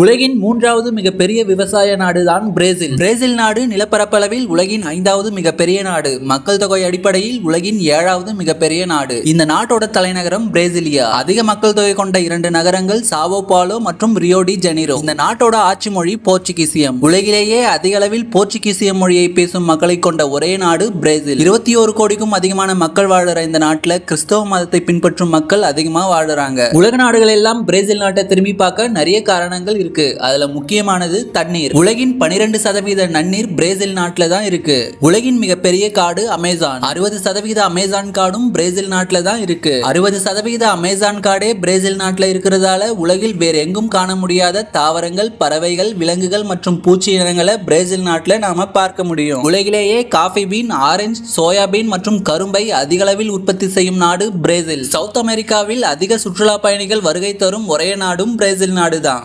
உலகின் மூன்றாவது மிகப்பெரிய விவசாய நாடுதான் பிரேசில். பிரேசில் நாடு நிலப்பரப்பளவில் உலகின் ஐந்தாவது மிகப்பெரிய நாடு. மக்கள் தொகை அடிப்படையில் உலகின் ஏழாவது மிகப்பெரிய நாடு. இந்த நாட்டோட தலைநகரம் பிரேசிலியா. அதிக மக்கள் தொகை கொண்ட இரண்டு நகரங்கள் சாவோ பாலோ மற்றும் ரியோடி ஜெனிரோ. இந்த நாட்டோட ஆட்சி மொழி போர்ச்சுகீசியம். உலகிலேயே அதிக அளவில் போர்ச்சுகீசியம் மொழியை பேசும் மக்களை கொண்ட ஒரே நாடு பிரேசில். இருபத்தி ஒரு கோடிக்கும் அதிகமான மக்கள் வாழ்கிற இந்த நாட்டில் கிறிஸ்தவ மதத்தை பின்பற்றும் மக்கள் அதிகமாக வாழுறாங்க. உலக நாடுகள் எல்லாம் பிரேசில் நாட்டை திரும்பி பார்க்க நிறைய காரணங்கள் இருக்கு. அதுல முக்கியமானது தண்ணீர். உலகின் 12% சதவீத நன்னீர் பிரேசில் நாட்டுல தான் இருக்கு. உலகின் மிகப்பெரிய காடு அமேசான். அறுபது சதவீத அமேசான் காடும் பிரேசில் நாட்டுல தான் இருக்கு. அறுபது சதவீத அமேசான் காடே பிரேசில் நாட்டுல இருக்கிறதால உலகில் வேற எங்கும் காண முடியாத தாவரங்கள் பறவைகள் விலங்குகள் மற்றும் பூச்சி இனங்களை பிரேசில் நாட்டுல நாம பார்க்க முடியும். உலகிலேயே காஃபி பீன் ஆரஞ்சு சோயாபீன் மற்றும் கரும்பை அதிக அளவில் உற்பத்தி செய்யும் நாடு பிரேசில். சவுத் அமெரிக்காவில் அதிக சுற்றுலா பயணிகள் வருகை தரும் ஒரே நாடும் பிரேசில் நாடுதான்.